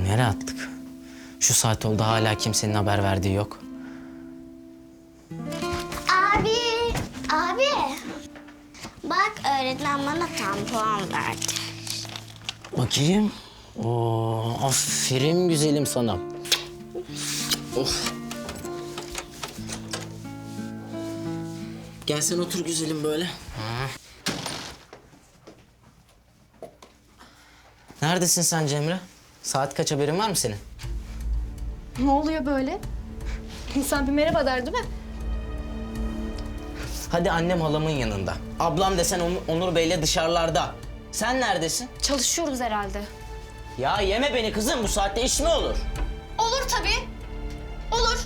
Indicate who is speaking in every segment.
Speaker 1: bu? Nereye attık? Şu saat oldu hala kimsenin haber verdiği yok.
Speaker 2: Abi, abi. Bak öğretmen bana tampon verdi.
Speaker 1: Bakayım. Oo, aferin güzelim sana. Of. Gel sen otur güzelim böyle. Ha. Neredesin sen Cemre? Saat kaç haberin var mı senin?
Speaker 3: Ne oluyor böyle? İnsan bir merhaba der değil mi?
Speaker 1: Hadi annem halamın yanında. Ablam desen Onur, Onur Bey'le dışarılarda. Sen neredesin?
Speaker 3: Çalışıyoruz herhalde.
Speaker 1: Ya yeme beni kızım bu saatte iş mi olur?
Speaker 3: Olur tabii. Olur.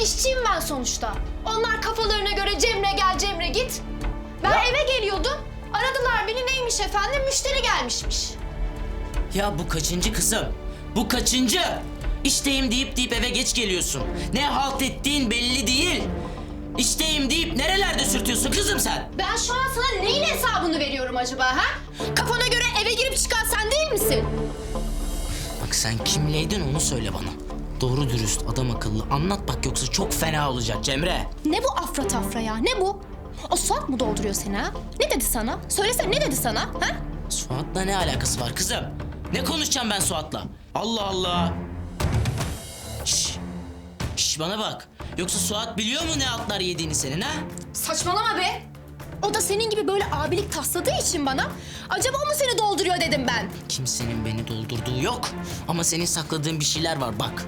Speaker 3: İşçiyim ben sonuçta. Onlar kafalarına göre Cemre gel Cemre git. Ben
Speaker 1: Ya-
Speaker 3: eve geliyordum. Aradılar beni neymiş efendim müşteri gelmişmiş.
Speaker 1: Ya bu kaçıncı kızım? Bu kaçıncı? İşteyim deyip deyip eve geç geliyorsun. Ne halt ettiğin belli değil. İşteyim deyip nerelerde sürtüyorsun kızım sen?
Speaker 3: Ben şu an sana neyin hesabını veriyorum acaba ha? Kafana göre eve girip çıkan sen değil misin?
Speaker 1: Bak sen kimleydin onu söyle bana. Doğru dürüst adam akıllı anlat bak yoksa çok fena olacak Cemre.
Speaker 3: Ne bu afra tafra ya ne bu? O Suat mı dolduruyor seni ha? Ne dedi sana? Söylesene ne dedi sana ha?
Speaker 1: Suat'la ne alakası var kızım? Ne konuşacağım ben Suat'la? Allah Allah. Şş. Şş bana bak. Yoksa Suat biliyor mu ne altlar yediğini senin ha?
Speaker 3: Saçmalama be. O da senin gibi böyle abilik tasladığı için bana acaba o mu seni dolduruyor dedim ben.
Speaker 1: Kimsenin beni doldurduğu yok. Ama senin sakladığın bir şeyler var bak.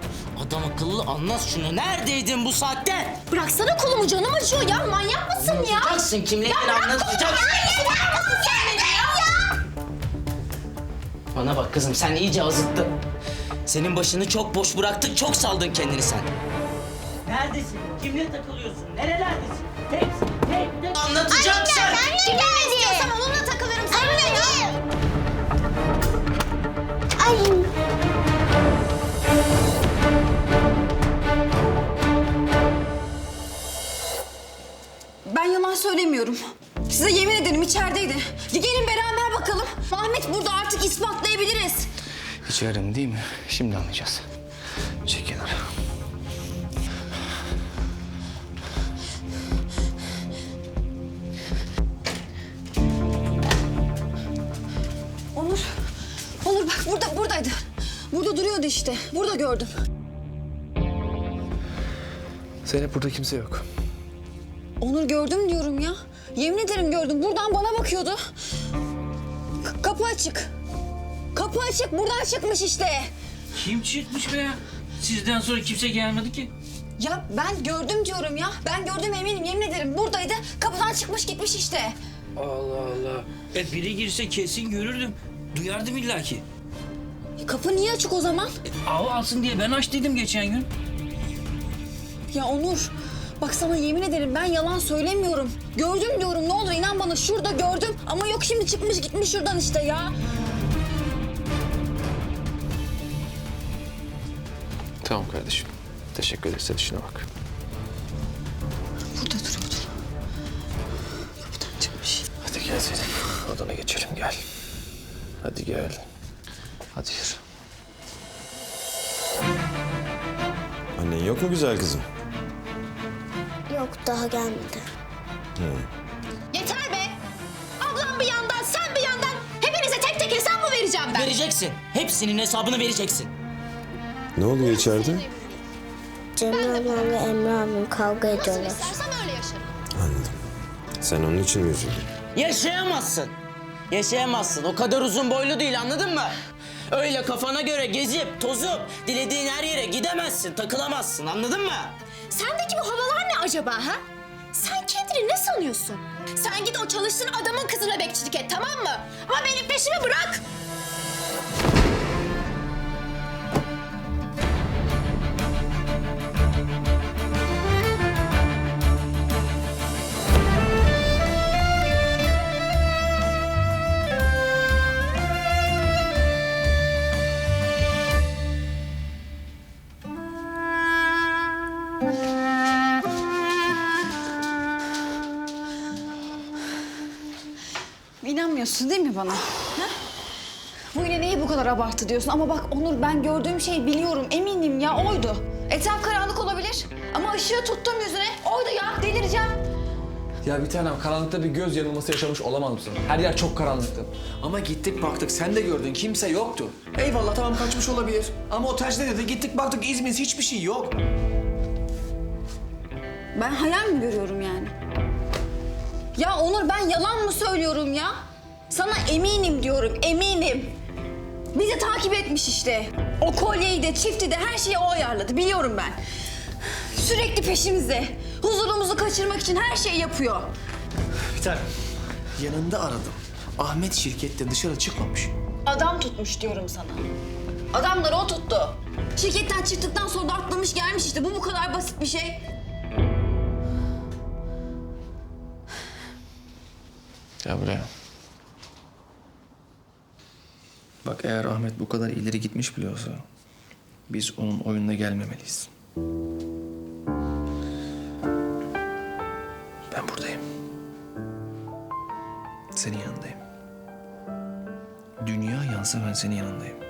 Speaker 1: Adam akıllı anlat şunu. Neredeydin bu saatte?
Speaker 3: Bıraksana kolumu canım acıyor ya manyak mısın ya?
Speaker 1: Anlatacaksın kimliğini anlatacaksın. Bana bak kızım sen iyice azıttın. Senin başını çok boş bıraktık, çok saldın kendini sen. Neredesin? Kimle takılıyorsun? Nerelerdesin? Hepsi, tek Anlatacaksın.
Speaker 3: Kimle istiyorsan onunla takılırım sana ne ya?
Speaker 2: Ay.
Speaker 4: Ben yalan söylemiyorum. Size yemin ederim içerideydi. Gelin beraber bakalım. Ahmet burada artık ispatlayabiliriz.
Speaker 5: İçerim değil mi? Şimdi anlayacağız. Çek kenara.
Speaker 4: Onur, Onur bak burada, buradaydı. Burada duruyordu işte. Burada gördüm.
Speaker 5: Zeynep burada kimse yok.
Speaker 4: Onur gördüm diyorum ya. Yemin ederim gördüm. Buradan bana bakıyordu. K- kapı açık. Kapı açık. Buradan çıkmış işte.
Speaker 6: Kim çıkmış be ya? Sizden sonra kimse gelmedi ki.
Speaker 4: Ya ben gördüm diyorum ya. Ben gördüm eminim. Yemin ederim buradaydı. Kapıdan çıkmış gitmiş işte.
Speaker 6: Allah Allah. E biri girse kesin görürdüm. Duyardım illaki.
Speaker 4: Kapı niye açık o zaman?
Speaker 6: E, av alsın diye ben açtıydım geçen gün.
Speaker 4: Ya Onur, bak sana yemin ederim ben yalan söylemiyorum. Gördüm diyorum ne olur inan bana şurada gördüm. Ama yok şimdi çıkmış gitmiş şuradan işte ya.
Speaker 5: Tamam kardeşim. Teşekkür ederiz. Hadi şuna bak.
Speaker 4: Burada duruyordu. Kapıdan çıkmış.
Speaker 5: Hadi gel Zeynep. Odana geçelim gel. Hadi gel. Hadi yürü.
Speaker 7: Annen yok mu güzel kızım?
Speaker 2: Yok daha gelmedi.
Speaker 3: Yeter be. Ablam bir yandan sen bir yandan hepinize tek tek hesap mı vereceğim ben?
Speaker 1: Vereceksin. Hepsinin hesabını vereceksin.
Speaker 7: Ne oluyor içeride?
Speaker 2: Cemre ablam ve Emre abim kavga
Speaker 3: Nasıl
Speaker 2: ediyorlar.
Speaker 3: istersem öyle yaşarım.
Speaker 7: Anladım. Sen onun için mi üzüldün?
Speaker 1: Yaşayamazsın. Yaşayamazsın. O kadar uzun boylu değil anladın mı? Öyle kafana göre gezip, tozup, dilediğin her yere gidemezsin, takılamazsın anladın mı?
Speaker 3: Sendeki bu havalar ne acaba ha? Sen kendini ne sanıyorsun? Sen git o çalıştığın adamın kızına bekçilik et tamam mı? Ama benim peşimi bırak.
Speaker 4: İnanmıyorsun değil mi bana? Ha? Bu Emine neyi bu kadar abarttı diyorsun ama bak Onur ben gördüğüm şeyi biliyorum eminim ya oydu. Etraf karanlık olabilir ama ışığı tuttum yüzüne oydu ya delireceğim.
Speaker 8: Ya bir tanem karanlıkta bir göz yanılması yaşamış olamaz mısın? Her yer çok karanlıktı. Ama gittik baktık sen de gördün kimse yoktu. Eyvallah tamam kaçmış olabilir. Ama otelci ne dedi? Gittik baktık İzmir hiçbir şey yok.
Speaker 4: Ben hayal mi görüyorum yani? Ya Onur ben yalan mı söylüyorum ya? Sana eminim diyorum eminim. Bizi takip etmiş işte. O kolyeyi de çifti de her şeyi o ayarladı biliyorum ben. Sürekli peşimizde. Huzurumuzu kaçırmak için her şeyi yapıyor.
Speaker 8: Bir. Yanında aradım. Ahmet şirkette dışarı çıkmamış.
Speaker 4: Adam tutmuş diyorum sana. Adamları o tuttu. Şirketten çıktıktan sonra da atlamış gelmiş işte. Bu bu kadar basit bir şey.
Speaker 8: Gel buraya. Bak eğer Ahmet bu kadar ileri gitmiş bile olsa biz onun oyununa gelmemeliyiz. Ben buradayım. Senin yanındayım. Dünya yansa ben senin yanındayım.